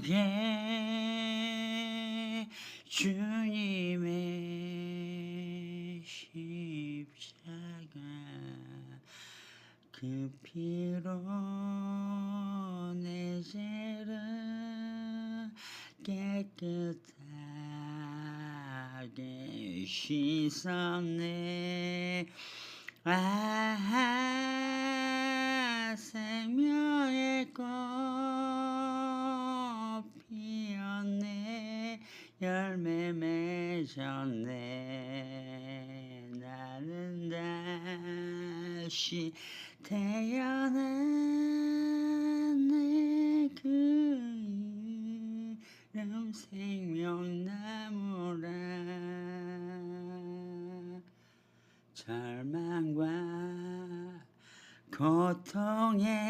속에 주님의 십자가 그 피로 내 죄를 깨끗하게 씻었네. 아 열매 맺었네. 나는 다시 태어났네 그 이름 생명나무라. 절망과 고통에